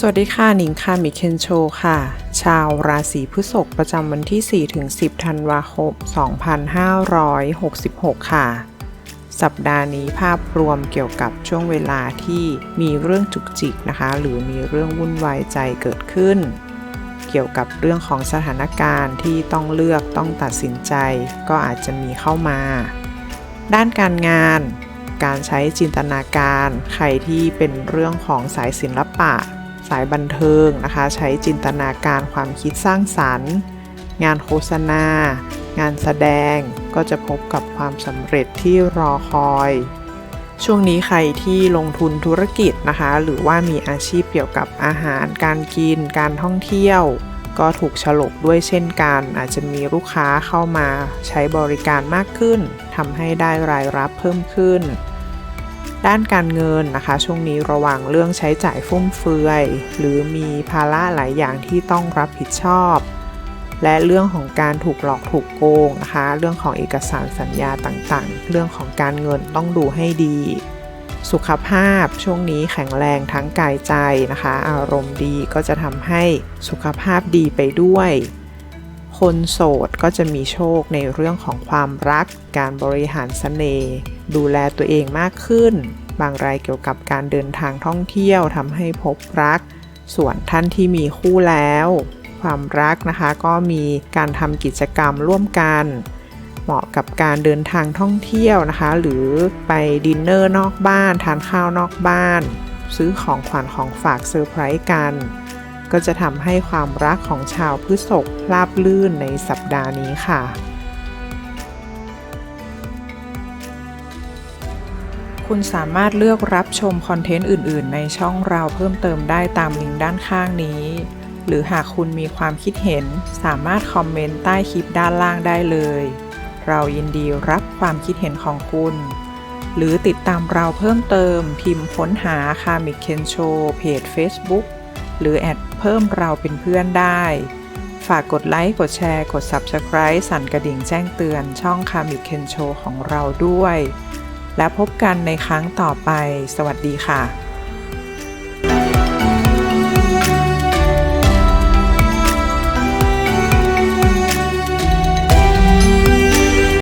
สวัสดีค่ะหนิงค่ะมิเคนโชค่ะ ชาวราศีพฤษภประจำวันที่4-10 ธันวาคม 2566 ค่ะ สัปดาห์นี้ภาพรวมเกี่ยวกับช่วงเวลาที่มีเรื่องจุกจิกนะคะ หรือมีเรื่องวุ่นวายใจเกิดขึ้น เกี่ยวกับเรื่องของสถานการณ์ที่ต้องเลือกต้องตัดสินใจ ก็อาจจะมีเข้ามา ด้านการงาน การใช้จินตนาการ ใครที่เป็นเรื่องของสายศิลปะ สายบันเทิงนะคะ ใช้จินตนาการความคิดสร้างสรรค์ งานโฆษณา งานแสดงก็จะพบกับความสำเร็จที่รอคอย ช่วงนี้ใครที่ลงทุนธุรกิจนะคะ หรือว่ามีอาชีพเกี่ยวกับอาหาร การกิน การท่องเที่ยว ก็ถูกฉลกด้วยเช่นกัน อาจจะมีลูกค้าเข้ามาใช้บริการมากขึ้นทำให้ได้รายรับเพิ่มขึ้น ด้านการเงินนะคะ ช่วงนี้ระวังเรื่องใช้จ่ายฟุ่มเฟือย หรือมีภาระหลายอย่างที่ต้องรับผิดชอบ และเรื่องของการถูกหลอกถูกโกงนะคะ เรื่องของเอกสารสัญญาต่างๆ เรื่องของการเงินต้องดูให้ดี สุขภาพช่วงนี้แข็งแรงทั้งกายใจนะคะ อารมณ์ดีก็จะทำให้สุขภาพดีไปด้วย คนโสดก็จะมีโชคในเรื่องของความรัก การบริหารเสน่ห์ดูแลตัวเองมากขึ้น บางรายเกี่ยวกับการเดินทางท่องเที่ยวทำให้พบรัก ส่วนท่านที่มีคู่แล้ว ความรักนะคะก็มีการทำกิจกรรมร่วมกัน เหมาะกับการเดินทางท่องเที่ยวนะคะ หรือไปดินเนอร์นอกบ้าน ทานข้าวนอกบ้าน ซื้อของขวัญของฝากเซอร์ไพรส์กัน ก็จะทำให้ความรักของชาวพฤษภราบลื่นในสัปดาห์นี้ค่ะ คุณสามารถเลือกรับชมคอนเทนต์อื่น ๆ ในช่องเราเพิ่มเติมได้ตามลิงก์ด้านข้างนี้ หรือหากคุณมีความคิดเห็น สามารถคอมเมนต์ใต้คลิปด้านล่างได้เลย เรายินดีรับความคิดเห็นของคุณหรือติดตามเราเพิ่มเติมพิมพ์ค้นหาคามิเคนโชเพจ Facebook หรือแอดเพิ่มเราเป็นเพื่อนได้ ฝากกดไลค์ กดแชร์ กด Subscribe สั่นกระดิ่งแจ้งเตือนช่องคามิเคนโชของเราด้วย และพบกันในครั้งต่อไป สวัสดีค่ะ